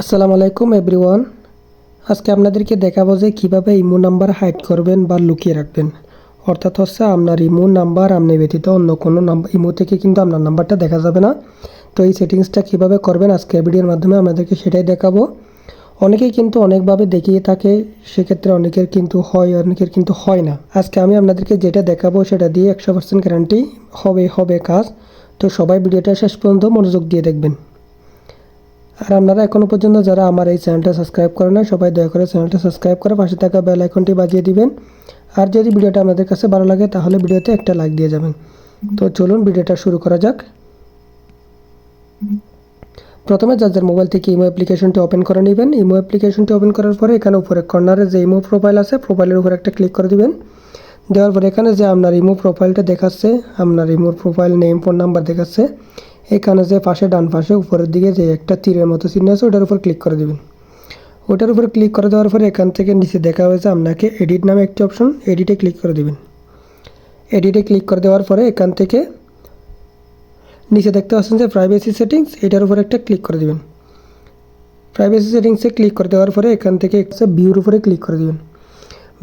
আসসালামু আলাইকুম, এভরিওয়ান। আজকে আপনাদেরকে দেখাবো যে কীভাবে ইমো নাম্বার হাইড করবেন বা লুকিয়ে রাখবেন। অর্থাৎ হচ্ছে আপনার ইমো নাম্বার আপনি ব্যতীত অন্য কোনো নাম্বার, ইমো থেকে কিন্তু আপনার নাম্বারটা দেখা যাবে না। তো এই সেটিংসটা কীভাবে করবেন আজকে ভিডিওর মাধ্যমে আপনাদেরকে সেটাই দেখাবো। অনেকেই কিন্তু অনেকভাবে দেখিয়ে থাকে, সেক্ষেত্রে অনেকের কিন্তু হয়, অনেকের কিন্তু হয় না। আজকে আমি আপনাদেরকে যেটা দেখাবো সেটা দিয়ে একশো পার্সেন্ট গ্যারান্টি হবে হবে কাজ। তো সবাই ভিডিওটা শেষ পর্যন্ত মনোযোগ দিয়ে দেখবেন। আর আপনারা এখনও পর্যন্ত যারা আমার এই চ্যানেলটা সাবস্ক্রাইব করে না সবাই দয়া করে চ্যানেলটা সাবস্ক্রাইব করে পাশে থাকা বেল আইকনটি বাজিয়ে দিবেন। আর যদি ভিডিওটা আপনাদের কাছে ভালো লাগে, তাহলে ভিডিওতে একটা লাইক দিয়ে যাবেন। তো চলুন ভিডিওটা শুরু করা যাক। প্রথমে যাদের মোবাইল থেকে ইমো অ্যাপ্লিকেশনটি ওপেন করে নেবেন। ইমো অ্যাপ্লিকেশনটি ওপেন করার পরে এখানে উপরে কর্নারে যে ইমো প্রোফাইল আছে প্রোফাইলের উপর একটা ক্লিক করে দিবেন। দেওয়ার পরে এখানে যে আপনার ইমো প্রোফাইলটা দেখাচ্ছে, আপনার ইমোর প্রোফাইল নেম ফোন নাম্বার দেখাচ্ছে এখানে যে পাশে, ডান পাশে, উপরের দিকে যে একটা তীরের মতো চিহ্ন আছে, ওটার উপর ক্লিক করে দেবেন। ওটার উপর ক্লিক করে দেওয়ার পরে এখান থেকে নিচে দেখা হয়েছে আপনাকে এডিট নামে একটি অপশন এডিটে ক্লিক করে দেবেন। এডিটে ক্লিক করে দেওয়ার পরে এখান থেকে নিচে দেখতে পাচ্ছেন যে প্রাইভেসি সেটিংস এটার উপর একটা ক্লিক করে দেবেন। প্রাইভেসি সেটিংসে ক্লিক করে দেওয়ার পরে এখান থেকে একটা ভিউর উপরে ক্লিক করে দেবেন।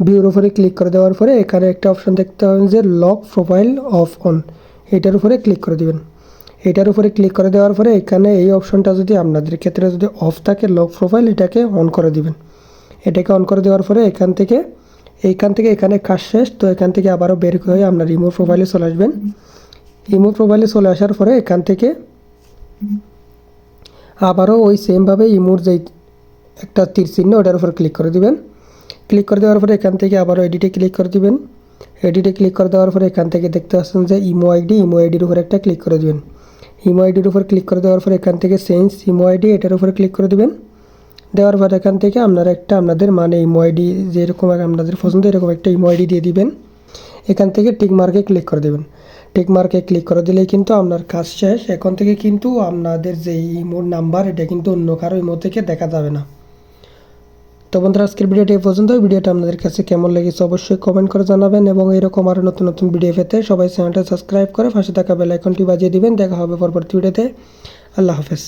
ভিউর উপরে ক্লিক করে দেওয়ার পরে এখানে একটা অপশন দেখতে পাবেন যে লক প্রোফাইল অফ অন এটার উপরে ক্লিক করে দেবেন। এটার উপরে ক্লিক করে দেওয়ার পরে এখানে এই অপশনটা যদি আপনাদের ক্ষেত্রে যদি অফ থাকে লক প্রোফাইল এটাকে অন করে দিবেন। এটাকে অন করে দেওয়ার পরে এখান থেকে এইখান থেকে এখানে কাজ শেষ, তো এখান থেকে আবারও বের হয়ে আপনার রিমুভ প্রোফাইলে চলে আসবেন। রিমুভ প্রোফাইলে চলে আসার পরে এখান থেকে আবারও ওই সেমভাবে ইমোর যে একটা তীর চিহ্ন, ওটার উপর ক্লিক করে দিবেন। ক্লিক করে দেওয়ার পরে এখান থেকে আবারও এডিটে ক্লিক করে দিবেন। এডিটে ক্লিক করে দেওয়ার পরে এখান থেকে দেখতে পাচ্ছেন যে ইমো আইডি ইমো আইডির উপর একটা ক্লিক করে দিবেন। ইমো আইডির উপর ক্লিক করে দেওয়ার পর এখান থেকে চেঞ্জ ইমো আইডি এটার উপরে ক্লিক করে দেবেন। দেওয়ার পর এখান থেকে আপনারা একটা আপনাদের মানে ইমো আইডি যেরকম আপনাদের পছন্দ, এরকম একটা ইমো আইডি দিয়ে দিবেন। এখান থেকে টিক মার্কে ক্লিক করে দেবেন। টিক মার্কে ক্লিক করে দিলেই কিন্তু আপনার কাজ শেষ। এখন থেকে কিন্তু আপনাদের যে ইমোর নাম্বার এটা কিন্তু অন্য কারও ইমো থেকে দেখা যাবে না। তো বন্ধুরা, আজকের ভিডিওটি এই পর্যন্ত ভিডিওটা আপনাদের কাছে কেমন লেগেছে অবশ্যই কমেন্ট করে জানাবেন এবং এরকম আরও নতুন নতুন ভিডিও পেতে সবাই চ্যানেলটা সাবস্ক্রাইব করে ফাঁসে থাকা বেল আইকনটি বাজিয়ে দিবেন। দেখা হবে পরবর্তী ভিডিওতে আল্লাহ হাফেজ।